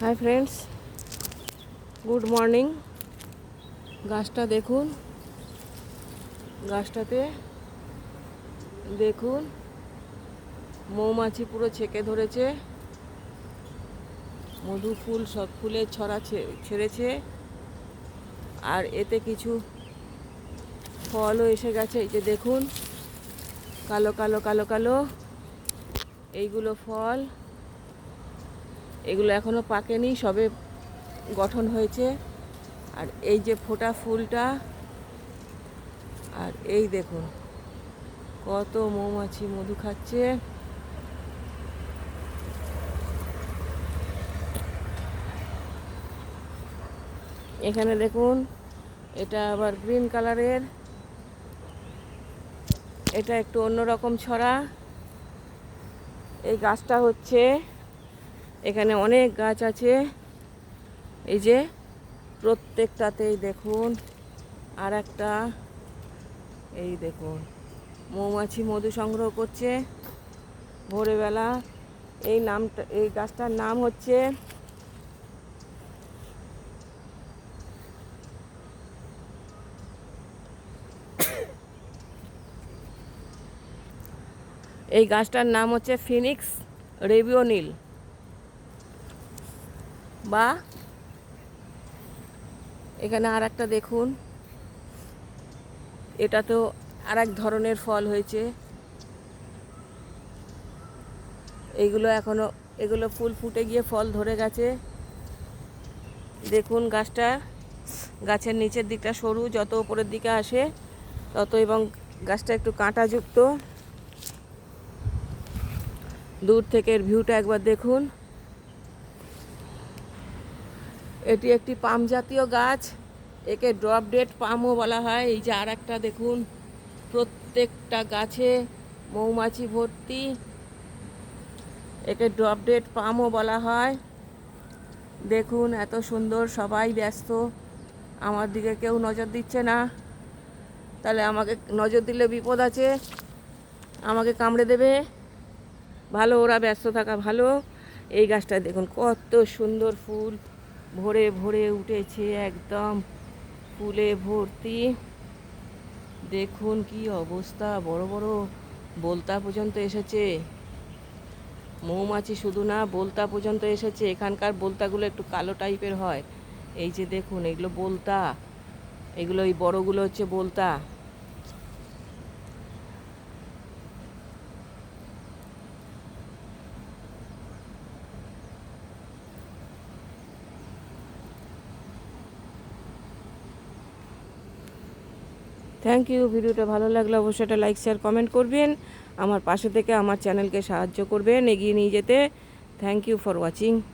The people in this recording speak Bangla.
হাই ফ্রেন্ডস গুড মর্নিং গাছটা দেখুন। গাছটাতে দেখুন। মৌমাছি পুরো ছেকে ধরেছে। মধু ফুল সব ফুলের ছড়া ছেড়েছে। আর এতে কিছু ফলও এসে গেছে। এই যে দেখুন। কালো কালো কালো কালো। এইগুলো ফল। এগুলো এখনও পাকেনি, সবে গঠন হয়েছে। আর এই যে ফোটা ফুলটা, আর এই দেখুন, কত মৌমাছি মধু খাচ্ছে। এখানে দেখুন, এটা আবার গ্রিন কালারের। এটা একটু অন্যরকম ছড়া। এই গাছটা হচ্ছে এখানে অনেক গাছ আছে। এই যে প্রত্যেকটাতেই দেখুন আর একটা এই দেখুন, মৌমাছি মধু সংগ্রহ করছে। ভোরবেলা এই নামটা, এই গাছটার নাম হচ্ছে এই গাছটার নাম হচ্ছে ফিনিক্স রেবিওনিল বা এখানে আর একটা দেখুন। এটা তো আর এক ধরনের ফল হয়েছে। এইগুলো এখনও, এগুলো ফুল ফুটে গিয়ে ফল ধরে গেছে। দেখুন গাছটা, গাছের নিচের দিকটা সরু, যত উপরের দিকে আসে তত এবং গাছটা একটু কাঁটাযুক্ত। দূর থেকে এর ভিউটা একবার দেখুন। এটি একটি পাম জাতীয় গাছ। একে ড্রপ ডেড পামও বলা হয়। এই যে আর একটা দেখুন, প্রত্যেকটা গাছে মৌমাছি ভর্তি। একে ড্রপ ডেড পামও বলা হয়। দেখুন, এত সুন্দর, সবাই ব্যস্ত। আমার দিকে কেউ নজর দিচ্ছে না। তাহলে আমাকে নজর দিলে বিপদ আছে। আমাকে কামড়ে দেবে। ভালো, ওরা ব্যস্ত থাকা ভালো। এই গাছটা দেখুন, কত সুন্দর ফুল। ভরে ভরে উঠেছে একদম ফুলে ভর্তি। দেখুন কি অবস্থা, বড় বড় বলতা পর্যন্ত এসেছে। মৌমাছি শুধু না, বলতা পর্যন্ত এসেছে। এখানকার বলতাগুলো একটু কালো টাইপের হয়। এই যে দেখুন, এগুলো বলতা। এগুলো, এই বড়গুলো হচ্ছে বলতা। থ্যাংক ইউ ভিডিওটা ভালো লাগলে অবশ্যই একটা লাইক শেয়ার কমেন্ট করবেন। আমার পাশে থেকে আমার চ্যানেলকে সাহায্য করবেন, এগিয়ে নিয়ে যেতে। Thank you for watching